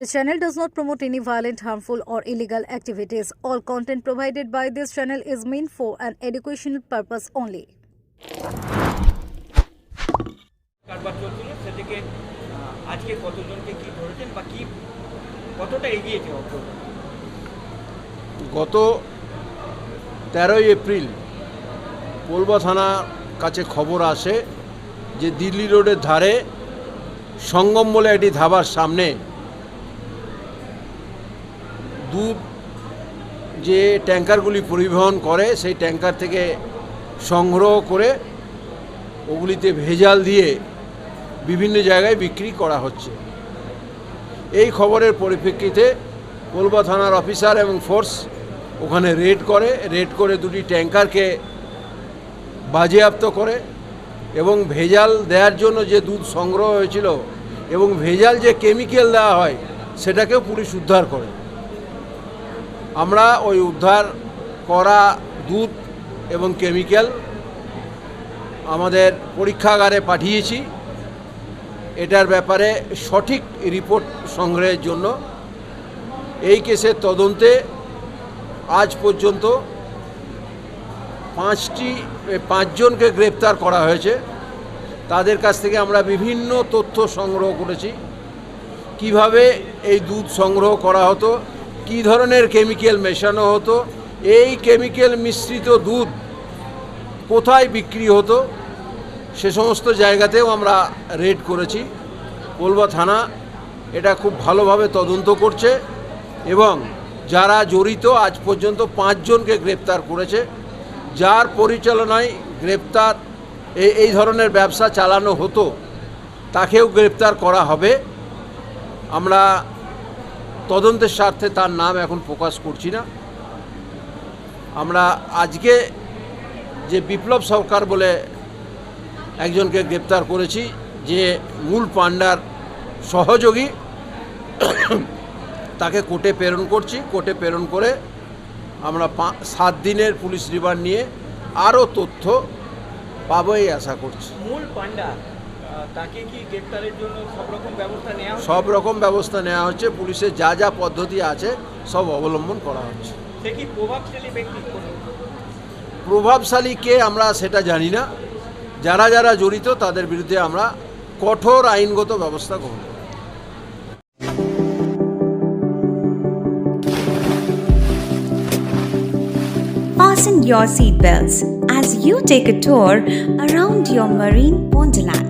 The channel does not promote any violent, harmful, or illegal activities. All content provided by this channel is meant for an educational purpose only. কারবার চলছিল সেদিকে আজকে কতজনকে কি ধরেছেন বা কি কতটা এগিয়েছে গত তেরোই এপ্রিল পোলবা থানার কাছে খবর আসে যে দিল্লি রোডের ধারে সঙ্গম বলে একটি ধাবার সামনে দুধ যে ট্যাঙ্কারগুলি পরিবহন করে, সেই ট্যাঙ্কার থেকে সংগ্রহ করে ওগুলিতে ভেজাল দিয়ে বিভিন্ন জায়গায় বিক্রি করা হচ্ছে। এই খবরের পরিপ্রেক্ষিতে কোলবা থানার অফিসার এবং ফোর্স ওখানে রেড করে রেড করে দুটি ট্যাঙ্কারকে বাজেয়াপ্ত করে এবং ভেজাল দেওয়ার জন্য যে দুধ সংগ্রহ হয়েছিল এবং ভেজাল যে কেমিক্যাল দেওয়া হয়, সেটাকেও পুলিশ উদ্ধার করে। আমরা ওই উদ্ধার করা দুধ এবং কেমিক্যাল আমাদের পরীক্ষাগারে পাঠিয়েছি। এটার ব্যাপারে সঠিক রিপোর্ট সংগ্রহের জন্য। এই কেসের তদন্তে আজ পর্যন্ত পাঁচটি, পাঁচজনকে গ্রেপ্তার করা হয়েছে। তাদের কাছ থেকে আমরা বিভিন্ন তথ্য সংগ্রহ করেছি। কীভাবে এই দুধ সংগ্রহ করা হতো কী ধরনের কেমিক্যাল মেশানো হতো? এই কেমিক্যাল মিশ্রিত দুধ কোথায় বিক্রি হতো? সে সমস্ত জায়গাতেও আমরা রেড করেছি। কোলবা থানা এটা খুব ভালোভাবে তদন্ত করছে এবং যারা জড়িত আজ পর্যন্ত পাঁচজনকে গ্রেপ্তার করেছে। যার পরিচালনায় গ্রেপ্তার এই এই ধরনের ব্যবসা চালানো হতো, তাকেও গ্রেপ্তার করা হবে। আমরা তদন্তের স্বার্থে তার নাম এখন প্রকাশ করছি না। আমরা আজকে যে বিপ্লব সরকার বলে একজনকে গ্রেপ্তার করেছি যে মূল পাণ্ডার সহযোগী তাকে কোর্টে প্রেরণ করছি। কোর্টে প্রেরণ করে আমরা সাত দিনের পুলিশ রিমান্ড নিয়ে আরও তথ্য পাবো এই আশা করছি। মূল আহ, তাকে কি গ্রেপ্তারের জন্য সব রকম ব্যবস্থা নেওয়া হচ্ছে? সব রকম ব্যবস্থা নেওয়া হচ্ছে। পুলিশের যা যা পদ্ধতি আছে সব অবলম্বন করা হচ্ছে। সে কি প্রভাবশালী ব্যক্তি? প্রভাবশালী কে আমরা সেটা জানি না। যারা যারা জড়িত তাদের বিরুদ্ধে আমরা কঠোর আইনগত ব্যবস্থা গ্রহণ করব। Fasten your seatbelts as you take a tour around your marine wonderland.